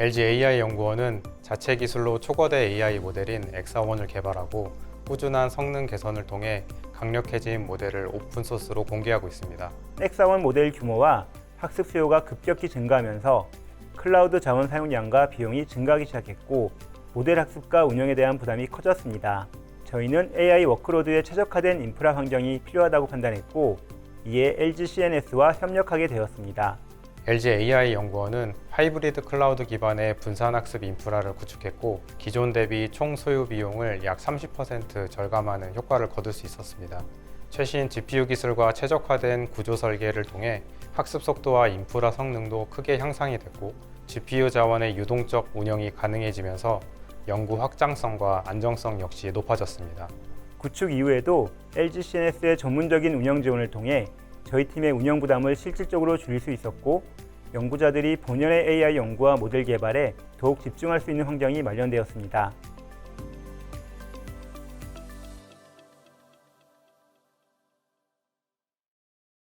LG AI 연구원은 자체 기술로 초거대 AI 모델인 엑사원을 개발하고 꾸준한 성능 개선을 통해 강력해진 모델을 오픈소스로 공개하고 있습니다. 엑사원 모델 규모와 학습 수요가 급격히 증가하면서 클라우드 자원 사용량과 비용이 증가하기 시작했고 모델 학습과 운영에 대한 부담이 커졌습니다. 저희는 AI 워크로드에 최적화된 인프라 환경이 필요하다고 판단했고 이에 LG CNS와 협력하게 되었습니다. LG AI 연구원은 하이브리드 클라우드 기반의 분산 학습 인프라를 구축했고 기존 대비 총 소요 비용을 약 30% 절감하는 효과를 거둘 수 있었습니다. 최신 GPU 기술과 최적화된 구조 설계를 통해 학습 속도와 인프라 성능도 크게 향상이 됐고 GPU 자원의 유동적 운영이 가능해지면서 연구 확장성과 안정성 역시 높아졌습니다. 구축 이후에도 LG CNS의 전문적인 운영 지원을 통해 저희 팀의 운영 부담을 실질적으로 줄일 수 있었고 연구자들이 본연의 AI 연구와 모델 개발에 더욱 집중할 수 있는 환경이 마련되었습니다.